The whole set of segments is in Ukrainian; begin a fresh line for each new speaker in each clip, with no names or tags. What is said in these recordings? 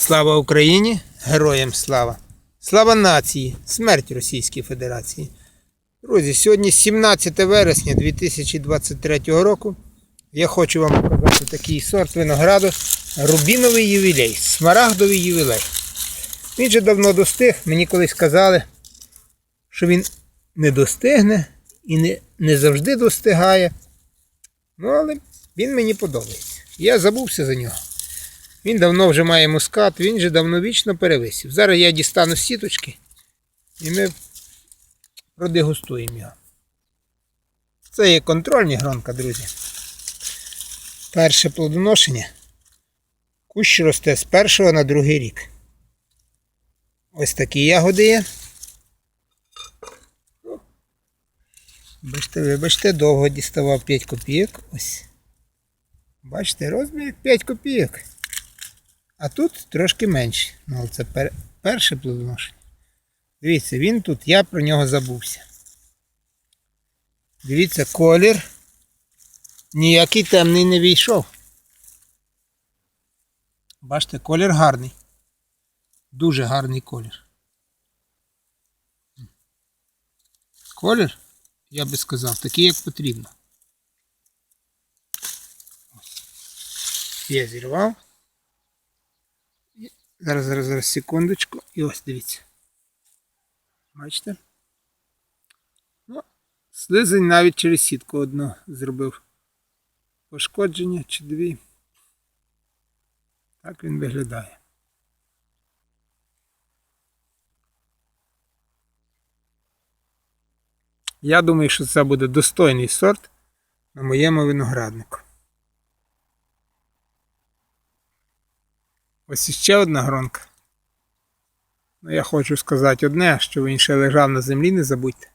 Слава Україні! Героям слава! Слава нації! Смерть Російській Федерації! Друзі, сьогодні 17 вересня 2023 року. Я хочу вам показати такий сорт винограду Рубіновий ювілей, смарагдовий ювілей. Він же давно достиг. Мені колись казали, що він не достигне і не, не завжди достигає. Ну, але він мені подобається. Я забувся за нього. Він давно вже має мускат, він же давно вічно перевисів. Зараз я дістану сіточки і ми продегустуємо його. Це є контрольні гронка, друзі. Перше плодоношення. Кущ росте з першого на другий рік. Ось такі ягоди є. Бачите, вибачте, довго діставав 5 копійок. Ось. Бачите, розмір 5 копійок. А тут трошки менше. Ну, але це пер... перше плодоношення. Дивіться, він тут, я про нього забувся. Дивіться, колір. Ніякий темний не війшов. Бачите, колір гарний. Дуже гарний колір. Колір, я би сказав, такий, як потрібно. Я зірвав. Зараз, зараз, зараз, секундочку. І ось дивіться. Бачите? Ну, слизень навіть через сітку одну зробив. Пошкодження чи дві. Так він виглядає. Я думаю, що це буде достойний сорт на моєму винограднику. Ось іще одна гронка. Ну, я хочу сказати одне, що він ще лежав на землі, не забудьте.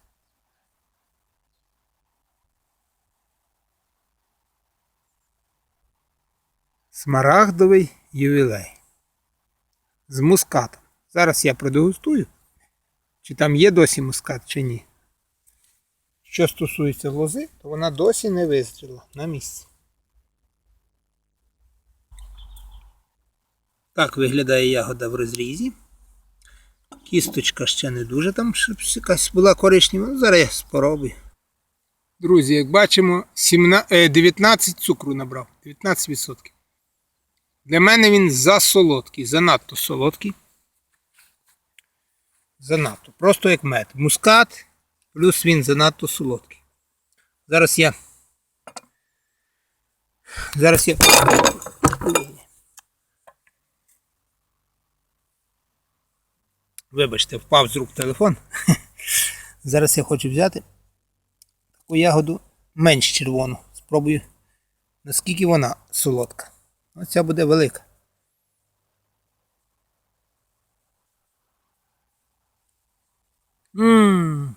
Смарагдовий ювілей. З мускатом. Зараз я продегустую. Чи там є досі мускат, чи ні. Що стосується лози, то вона досі не вистріла на місці. Так виглядає ягода в розрізі. Кісточка ще не дуже там, щоб якась була коричнева. Ну, зараз я спробую. Друзі, як бачимо, 17, е, 19 цукру набрав. 19%. Для мене він засолодкий, занадто солодкий. Занадто. Просто як мед. Мускат, плюс він занадто солодкий. Зараз я. Зараз я. Вибачте, впав з рук телефон. Зараз я хочу взяти таку ягоду менш червону. Спробую, наскільки вона солодка. Оця буде велика. Ммм.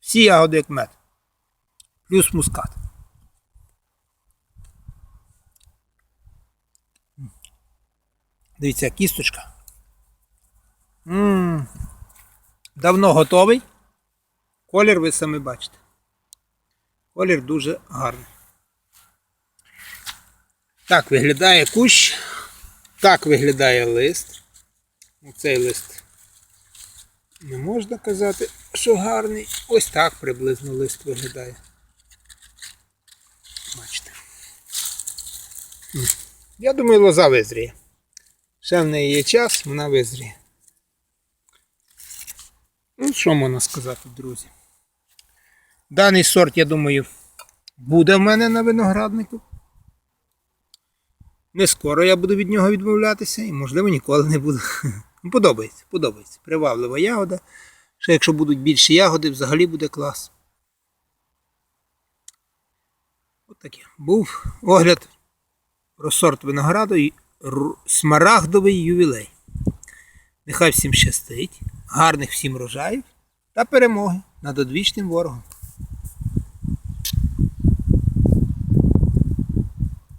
Всі ягоди як мед. Плюс мускат. Дивіться, кісточка. Ммм. Давно готовий. Колір ви самі бачите. Колір дуже гарний. Так виглядає кущ. Так виглядає лист. Оцей лист не можна казати, що гарний. Ось так приблизно лист виглядає. Бачите. Я думаю, лоза визріє. Ще в неї є час, вона визріє. Ну, що можна сказати, друзі? Даний сорт, я думаю, буде в мене на винограднику. Не скоро я буду від нього відмовлятися і, можливо, ніколи не буду. Ну, Подобається, подобається. Приваблива ягода. Ще якщо будуть більші ягоди, взагалі буде клас. От таке. Був огляд про сорт винограду смарагдовий ювілей. Нехай всім щастить, гарних всім рожаїв та перемоги над одвічним ворогом.